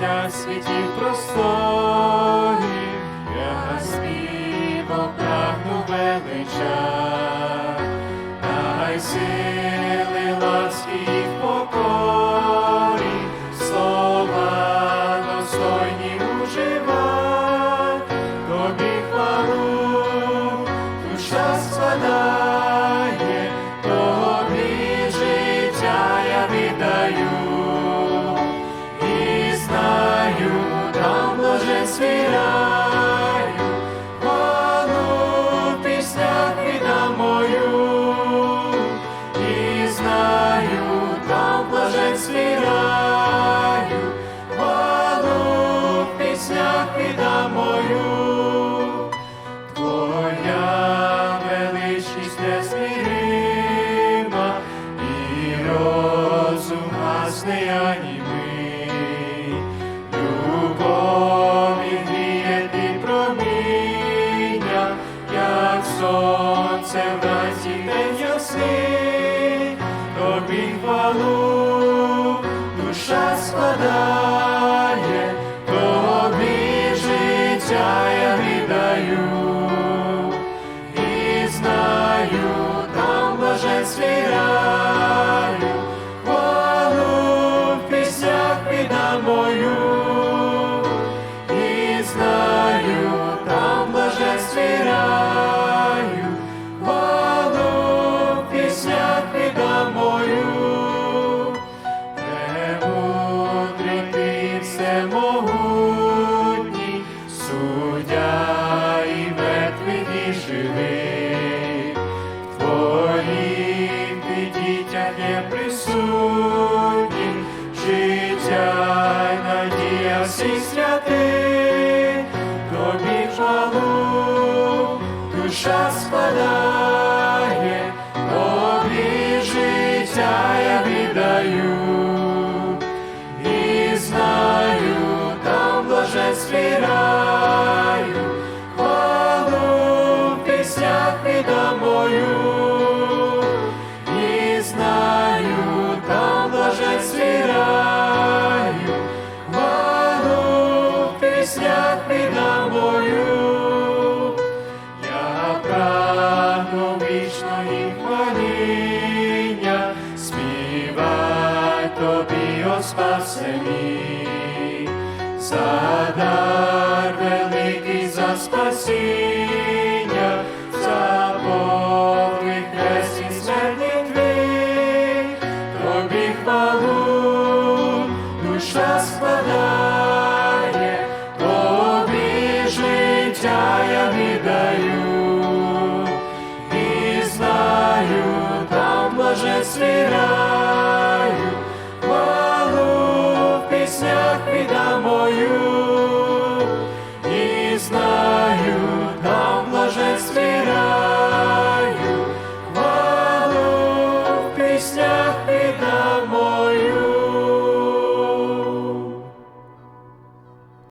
на світі просторі, я співо прагну велича, дай сили ласки і покорі, слова достойні уживай, тобі хвалу, душа складає, тобі життя я віддаю, там блаженстві раю, хвалу в піснях віддам мою, і знаю, там блаженстві раю, хвалу в піснях мою. Твоя величність незмірима, і розум гасне анімий, сонце вранці день ясний, тобі хвалу, душа складає, суддя і мертвих і живих, в твоїх є присутні, життя й надія всіх святих, тобі хвалу, душа складає, тобі життя я віддаю. І мою. Я прагну вічної співай тобі, о спасе за дар великий за спасіння, даю, і знаю, там блаженстве раю, Малу в песнях біда мою, і знаю, там блаженстве раю, Малу в піснях.